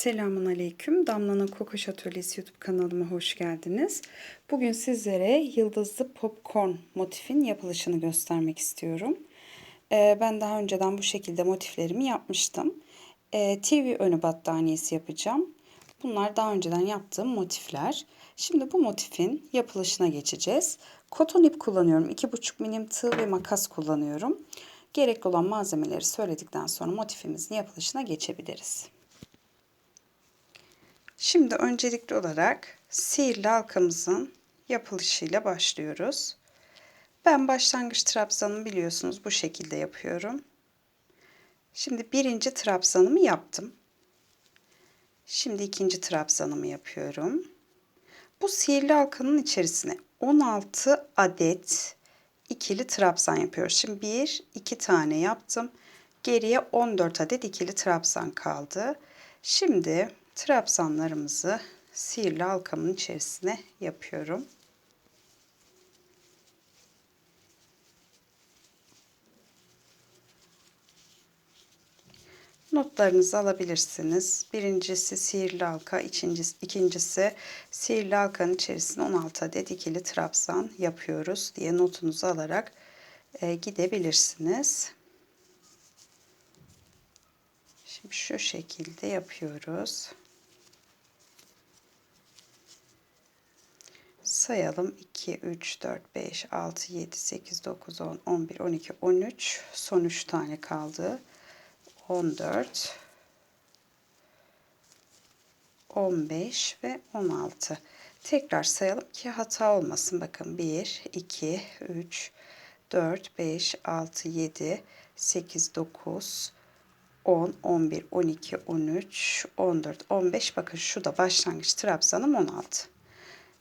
Selamun Aleyküm. Damla'nın Kokoş Atölyesi YouTube kanalıma hoş geldiniz. Bugün sizlere yıldızlı popcorn motifin yapılışını göstermek istiyorum. Ee, ben daha önceden bu şekilde motiflerimi yapmıştım. Ee, TV önü battaniyesi yapacağım. Bunlar daha önceden yaptığım motifler. Şimdi bu motifin yapılışına geçeceğiz. Koton ip kullanıyorum. 2,5 milim tığ ve makas kullanıyorum. Gerekli olan malzemeleri söyledikten sonra motifimizin yapılışına geçebiliriz. Şimdi öncelikli olarak sihirli halkamızın yapılışıyla başlıyoruz. Ben başlangıç trabzanımı biliyorsunuz bu şekilde yapıyorum. Şimdi birinci trabzanımı yaptım. Şimdi ikinci trabzanımı yapıyorum. Bu sihirli halkanın içerisine 16 adet ikili trabzan yapıyoruz. Şimdi bir, iki tane yaptım. Geriye 14 adet ikili trabzan kaldı. Şimdi trabzanlarımızı sihirli halkamın içerisine yapıyorum. Notlarınızı alabilirsiniz. Birincisi sihirli halka, ikincisi, ikincisi sihirli halkanın içerisine 16 adet ikili trabzan yapıyoruz diye notunuzu alarak e, gidebilirsiniz. Şimdi şu şekilde yapıyoruz. Sayalım 2, 3, 4, 5, 6, 7, 8, 9, 10, 11, 12, 13. Son 3 tane kaldı. 14, 15 ve 16. Tekrar sayalım ki hata olmasın. Bakın 1, 2, 3, 4, 5, 6, 7, 8, 9, 10, 11, 12, 13, 14, 15. Bakın şu da başlangıç trabzanım 16.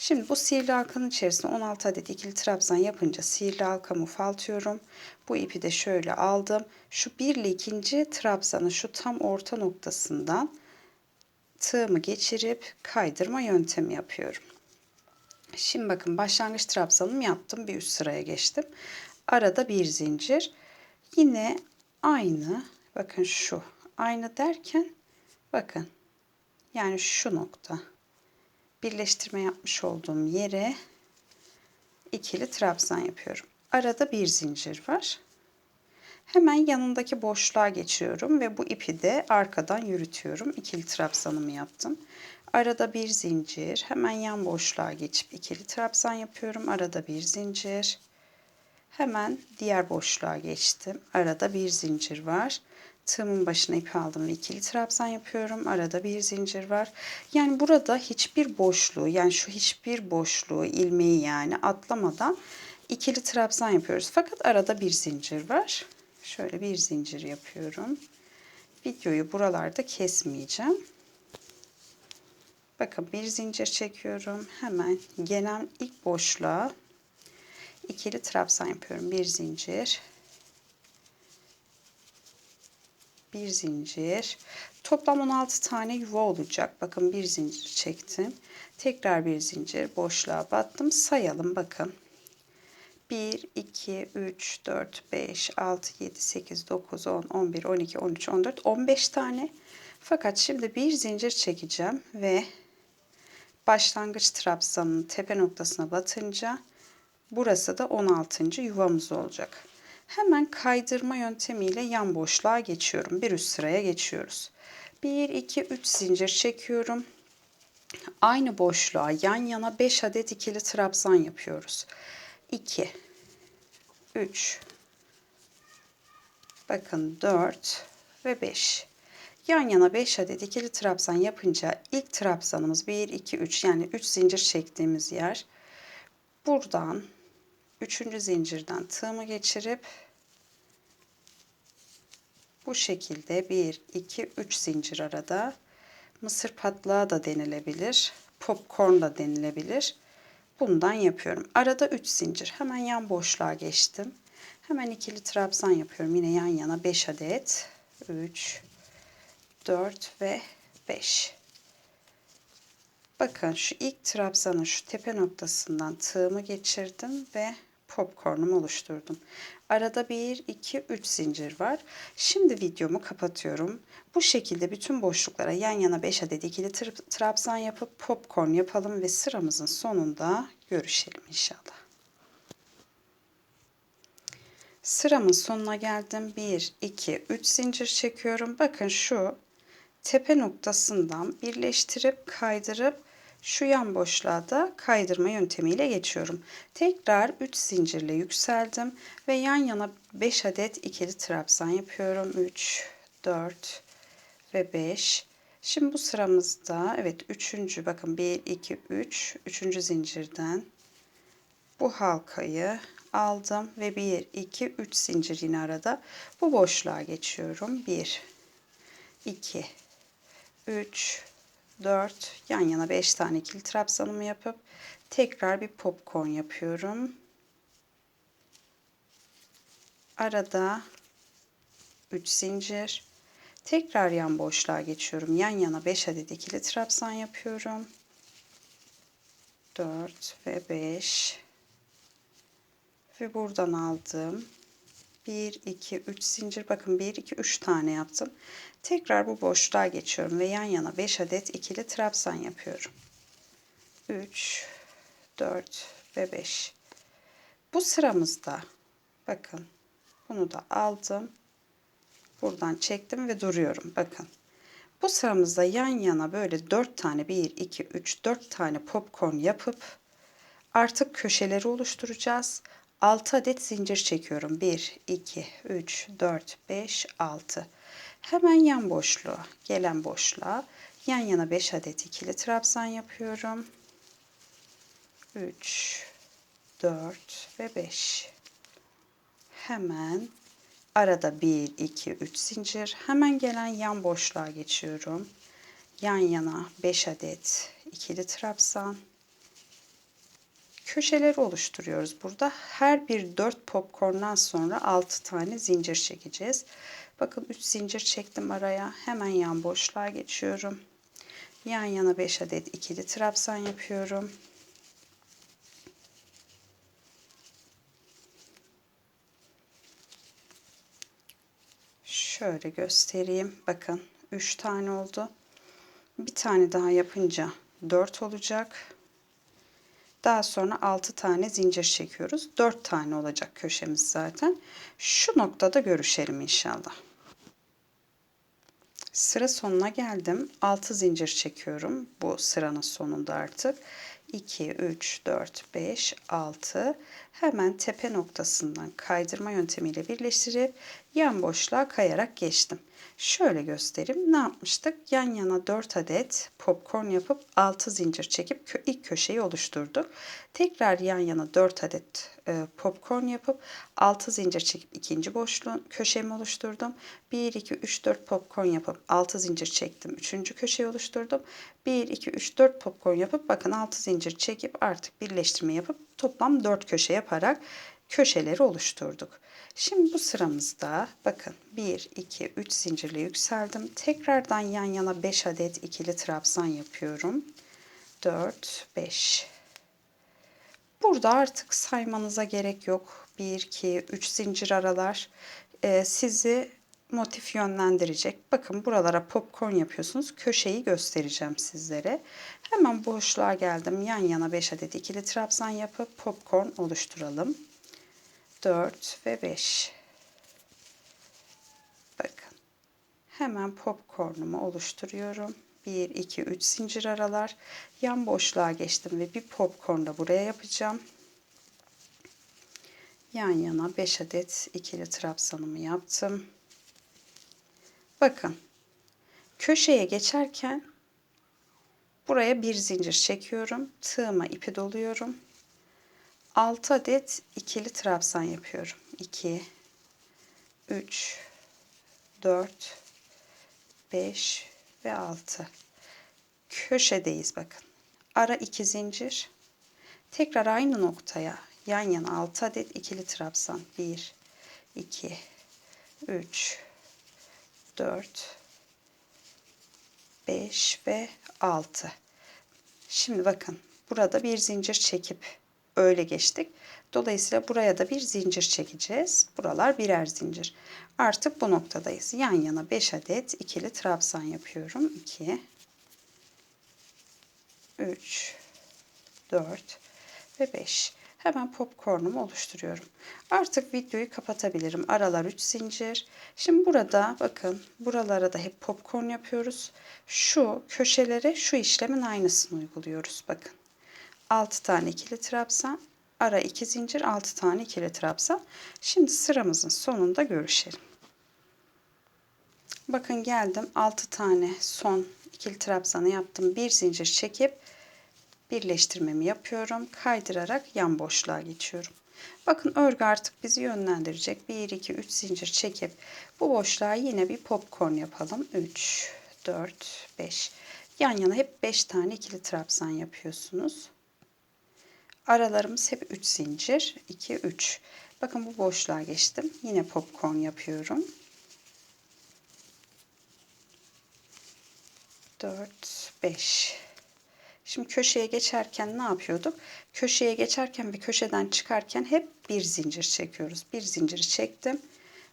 Şimdi bu sihirli halkanın içerisine 16 adet ikili trabzan yapınca sihirli halkamı ufaltıyorum. Bu ipi de şöyle aldım. Şu bir ile ikinci trabzanın şu tam orta noktasından tığımı geçirip kaydırma yöntemi yapıyorum. Şimdi bakın başlangıç trabzanımı yaptım. Bir üst sıraya geçtim. Arada bir zincir. Yine aynı bakın şu aynı derken bakın yani şu nokta birleştirme yapmış olduğum yere ikili trabzan yapıyorum. Arada bir zincir var. Hemen yanındaki boşluğa geçiyorum ve bu ipi de arkadan yürütüyorum. İkili trabzanımı yaptım. Arada bir zincir. Hemen yan boşluğa geçip ikili trabzan yapıyorum. Arada bir zincir. Hemen diğer boşluğa geçtim. Arada bir zincir var. Tığımın başına ip aldım ve ikili trabzan yapıyorum. Arada bir zincir var. Yani burada hiçbir boşluğu yani şu hiçbir boşluğu ilmeği yani atlamadan ikili trabzan yapıyoruz. Fakat arada bir zincir var. Şöyle bir zincir yapıyorum. Videoyu buralarda kesmeyeceğim. Bakın bir zincir çekiyorum. Hemen gelen ilk boşluğa ikili trabzan yapıyorum. Bir zincir. Bir zincir. Toplam 16 tane yuva olacak. Bakın bir zincir çektim. Tekrar bir zincir boşluğa battım. Sayalım bakın. 1, 2, 3, 4, 5, 6, 7, 8, 9, 10, 11, 12, 13, 14, 15 tane. Fakat şimdi bir zincir çekeceğim ve başlangıç trabzanın tepe noktasına batınca burası da 16. yuvamız olacak. Hemen kaydırma yöntemiyle yan boşluğa geçiyorum. Bir üst sıraya geçiyoruz. 1, 2, 3 zincir çekiyorum. Aynı boşluğa yan yana 5 adet ikili trabzan yapıyoruz. 2, 3, bakın 4 ve 5. Yan yana 5 adet ikili trabzan yapınca ilk trabzanımız 1, 2, 3 yani 3 zincir çektiğimiz yer. Buradan 3. zincirden tığımı geçirip bu şekilde 1, 2, 3 zincir arada mısır patlağı da denilebilir. Popcorn da denilebilir. Bundan yapıyorum. Arada 3 zincir. Hemen yan boşluğa geçtim. Hemen ikili trabzan yapıyorum. Yine yan yana 5 adet. 3, 4 ve 5. Bakın şu ilk trabzanın şu tepe noktasından tığımı geçirdim ve popcornumu oluşturdum. Arada 1, 2, 3 zincir var. Şimdi videomu kapatıyorum. Bu şekilde bütün boşluklara yan yana 5 adet ikili trabzan yapıp popcorn yapalım ve sıramızın sonunda görüşelim inşallah. Sıramın sonuna geldim. 1, 2, 3 zincir çekiyorum. Bakın şu tepe noktasından birleştirip kaydırıp şu yan boşluğa da kaydırma yöntemiyle geçiyorum. Tekrar 3 zincirle yükseldim ve yan yana 5 adet ikili trabzan yapıyorum. 3, 4 ve 5. Şimdi bu sıramızda evet 3. bakın 1, 2, 3. 3. zincirden bu halkayı aldım ve 1, 2, 3 zincir yine arada bu boşluğa geçiyorum. 1, 2, 3, 4 yan yana 5 tane ikili trabzanımı yapıp tekrar bir popcorn yapıyorum. Arada 3 zincir. Tekrar yan boşluğa geçiyorum. Yan yana 5 adet ikili trabzan yapıyorum. 4 ve 5 ve buradan aldım. 1 2 3 zincir bakın 1 2 3 tane yaptım. Tekrar bu boşluğa geçiyorum ve yan yana 5 adet ikili trabzan yapıyorum. 3 4 ve 5. Bu sıramızda bakın bunu da aldım. Buradan çektim ve duruyorum. Bakın. Bu sıramızda yan yana böyle 4 tane 1 2 3 4 tane popcorn yapıp artık köşeleri oluşturacağız. 6 adet zincir çekiyorum. 1, 2, 3, 4, 5, 6. Hemen yan boşluğa, gelen boşluğa yan yana 5 adet ikili trabzan yapıyorum. 3, 4 ve 5. Hemen arada 1, 2, 3 zincir. Hemen gelen yan boşluğa geçiyorum. Yan yana 5 adet ikili trabzan köşeleri oluşturuyoruz burada. Her bir 4 popcorndan sonra 6 tane zincir çekeceğiz. Bakın 3 zincir çektim araya. Hemen yan boşluğa geçiyorum. Yan yana 5 adet ikili trabzan yapıyorum. Şöyle göstereyim. Bakın 3 tane oldu. Bir tane daha yapınca 4 olacak. Daha sonra 6 tane zincir çekiyoruz. 4 tane olacak köşemiz zaten. Şu noktada görüşelim inşallah. Sıra sonuna geldim. 6 zincir çekiyorum. Bu sıranın sonunda artık. 2, 3, 4, 5, 6. Hemen tepe noktasından kaydırma yöntemiyle birleştirip yan boşluğa kayarak geçtim. Şöyle göstereyim. Ne yapmıştık? Yan yana 4 adet popcorn yapıp 6 zincir çekip ilk köşeyi oluşturduk. Tekrar yan yana 4 adet e, popcorn yapıp 6 zincir çekip ikinci boşluğun köşemi oluşturdum. 1, 2, 3, 4 popcorn yapıp 6 zincir çektim. Üçüncü köşeyi oluşturdum. 1, 2, 3, 4 popcorn yapıp bakın 6 zincir çekip artık birleştirme yapıp toplam 4 köşe yaparak köşeleri oluşturduk. Şimdi bu sıramızda bakın 1, 2, 3 zincirle yükseldim. Tekrardan yan yana 5 adet ikili trabzan yapıyorum. 4, 5. Burada artık saymanıza gerek yok. 1, 2, 3 zincir aralar e, sizi motif yönlendirecek. Bakın buralara popcorn yapıyorsunuz. Köşeyi göstereceğim sizlere. Hemen boşluğa geldim. Yan yana 5 adet ikili trabzan yapıp popcorn oluşturalım. 4 ve 5. Bakın. Hemen popcornumu oluşturuyorum. 1, 2, 3 zincir aralar. Yan boşluğa geçtim ve bir popcorn da buraya yapacağım. Yan yana 5 adet ikili trabzanımı yaptım. Bakın. Köşeye geçerken buraya bir zincir çekiyorum. Tığıma ipi doluyorum 6 adet ikili trabzan yapıyorum. 2 3 4 5 ve 6. Köşedeyiz bakın. Ara 2 zincir. Tekrar aynı noktaya yan yana 6 adet ikili trabzan. 1 2 3 4 5 ve 6. Şimdi bakın burada bir zincir çekip öyle geçtik. Dolayısıyla buraya da bir zincir çekeceğiz. Buralar birer zincir. Artık bu noktadayız. Yan yana 5 adet ikili trabzan yapıyorum. 2 3 4 ve 5. Hemen popcornumu oluşturuyorum. Artık videoyu kapatabilirim. Aralar 3 zincir. Şimdi burada bakın buralara da hep popcorn yapıyoruz. Şu köşelere şu işlemin aynısını uyguluyoruz. Bakın 6 tane ikili trabzan. Ara 2 zincir 6 tane ikili trabzan. Şimdi sıramızın sonunda görüşelim. Bakın geldim 6 tane son ikili trabzanı yaptım. Bir zincir çekip birleştirmemi yapıyorum. Kaydırarak yan boşluğa geçiyorum. Bakın örgü artık bizi yönlendirecek. 1, 2, 3 zincir çekip bu boşluğa yine bir popcorn yapalım. 3, 4, 5. Yan yana hep 5 tane ikili trabzan yapıyorsunuz. Aralarımız hep 3 zincir. 2, 3. Bakın bu boşluğa geçtim. Yine popcorn yapıyorum. 4, 5. Şimdi köşeye geçerken ne yapıyorduk? Köşeye geçerken ve köşeden çıkarken hep bir zincir çekiyoruz. Bir zinciri çektim.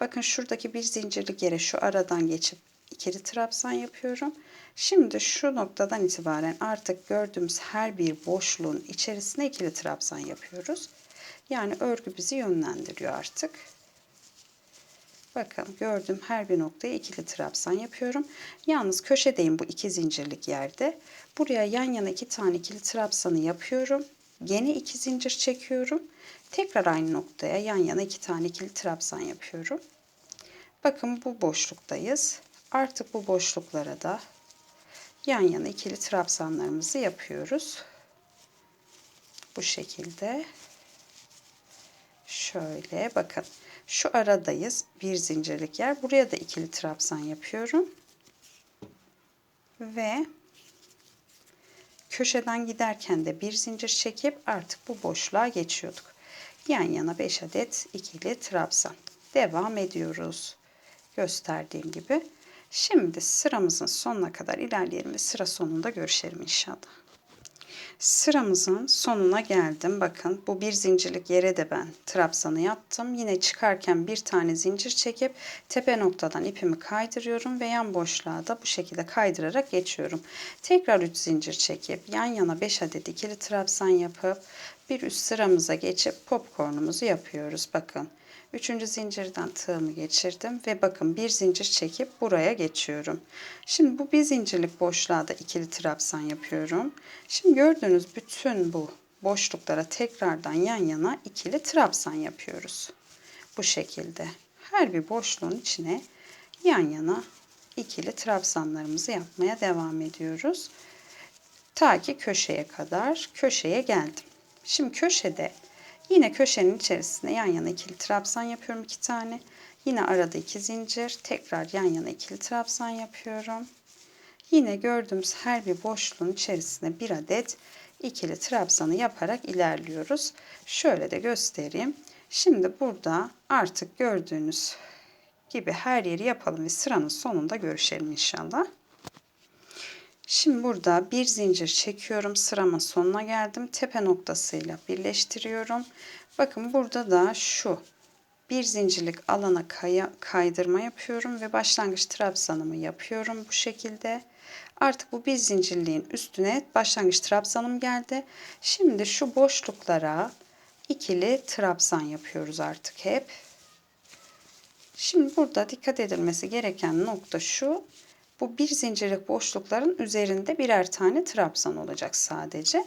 Bakın şuradaki bir zincirlik yere şu aradan geçip ikili trabzan yapıyorum. Şimdi şu noktadan itibaren artık gördüğümüz her bir boşluğun içerisine ikili trabzan yapıyoruz. Yani örgü bizi yönlendiriyor artık. Bakın gördüğüm her bir noktaya ikili trabzan yapıyorum. Yalnız köşedeyim bu iki zincirlik yerde. Buraya yan yana iki tane ikili trabzanı yapıyorum. Gene iki zincir çekiyorum. Tekrar aynı noktaya yan yana iki tane ikili trabzan yapıyorum. Bakın bu boşluktayız. Artık bu boşluklara da yan yana ikili trabzanlarımızı yapıyoruz. Bu şekilde. Şöyle bakın. Şu aradayız. Bir zincirlik yer. Buraya da ikili trabzan yapıyorum. Ve köşeden giderken de bir zincir çekip artık bu boşluğa geçiyorduk. Yan yana 5 adet ikili trabzan. Devam ediyoruz. Gösterdiğim gibi. Şimdi sıramızın sonuna kadar ilerleyelim ve sıra sonunda görüşelim inşallah. Sıramızın sonuna geldim. Bakın bu bir zincirlik yere de ben trabzanı yaptım. Yine çıkarken bir tane zincir çekip tepe noktadan ipimi kaydırıyorum ve yan boşluğa da bu şekilde kaydırarak geçiyorum. Tekrar 3 zincir çekip yan yana 5 adet ikili trabzan yapıp bir üst sıramıza geçip popcornumuzu yapıyoruz. Bakın. Üçüncü zincirden tığımı geçirdim ve bakın bir zincir çekip buraya geçiyorum. Şimdi bu bir zincirlik boşluğa da ikili trabzan yapıyorum. Şimdi gördüğünüz bütün bu boşluklara tekrardan yan yana ikili trabzan yapıyoruz. Bu şekilde her bir boşluğun içine yan yana ikili trabzanlarımızı yapmaya devam ediyoruz. Ta ki köşeye kadar köşeye geldim. Şimdi köşede Yine köşenin içerisine yan yana ikili trabzan yapıyorum iki tane. Yine arada iki zincir. Tekrar yan yana ikili trabzan yapıyorum. Yine gördüğümüz her bir boşluğun içerisine bir adet ikili trabzanı yaparak ilerliyoruz. Şöyle de göstereyim. Şimdi burada artık gördüğünüz gibi her yeri yapalım ve sıranın sonunda görüşelim inşallah. Şimdi burada bir zincir çekiyorum. Sıramın sonuna geldim. Tepe noktasıyla birleştiriyorum. Bakın burada da şu bir zincirlik alana kaya, kaydırma yapıyorum ve başlangıç trabzanımı yapıyorum bu şekilde. Artık bu bir zincirliğin üstüne başlangıç trabzanım geldi. Şimdi şu boşluklara ikili trabzan yapıyoruz artık hep. Şimdi burada dikkat edilmesi gereken nokta şu. Bu bir zincirlik boşlukların üzerinde birer tane trabzan olacak sadece.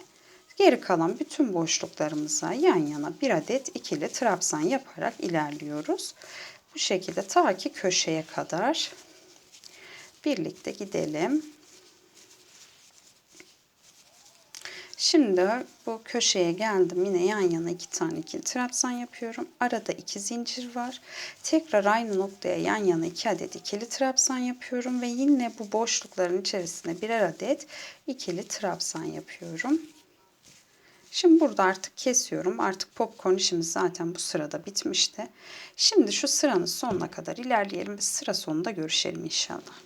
Geri kalan bütün boşluklarımıza yan yana bir adet ikili trabzan yaparak ilerliyoruz. Bu şekilde ta ki köşeye kadar birlikte gidelim. Şimdi bu köşeye geldim. Yine yan yana iki tane ikili trabzan yapıyorum. Arada iki zincir var. Tekrar aynı noktaya yan yana iki adet ikili trabzan yapıyorum ve yine bu boşlukların içerisine birer adet ikili trabzan yapıyorum. Şimdi burada artık kesiyorum. Artık popcorn işimiz zaten bu sırada bitmişti. Şimdi şu sıranın sonuna kadar ilerleyelim ve sıra sonunda görüşelim inşallah.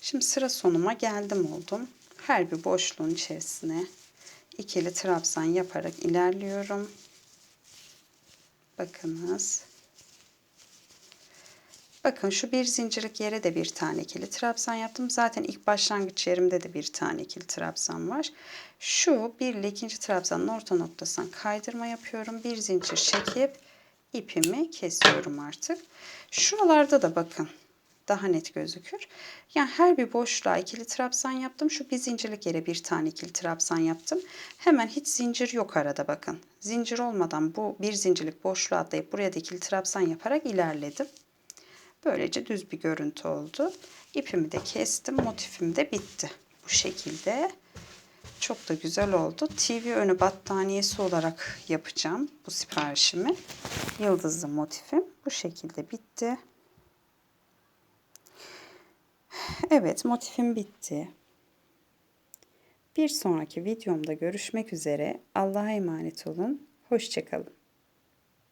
Şimdi sıra sonuma geldim oldum her bir boşluğun içerisine ikili trabzan yaparak ilerliyorum. Bakınız. Bakın şu bir zincirlik yere de bir tane ikili trabzan yaptım. Zaten ilk başlangıç yerimde de bir tane ikili trabzan var. Şu bir ile ikinci trabzanın orta noktasından kaydırma yapıyorum. Bir zincir çekip ipimi kesiyorum artık. Şuralarda da bakın daha net gözükür. Yani her bir boşluğa ikili trabzan yaptım. Şu bir zincirlik yere bir tane ikili trabzan yaptım. Hemen hiç zincir yok arada bakın. Zincir olmadan bu bir zincirlik boşluğa atlayıp buraya da ikili trabzan yaparak ilerledim. Böylece düz bir görüntü oldu. İpimi de kestim. Motifim de bitti. Bu şekilde. Çok da güzel oldu. TV önü battaniyesi olarak yapacağım bu siparişimi. Yıldızlı motifim bu şekilde bitti. Evet motifim bitti. Bir sonraki videomda görüşmek üzere. Allah'a emanet olun. Hoşçakalın.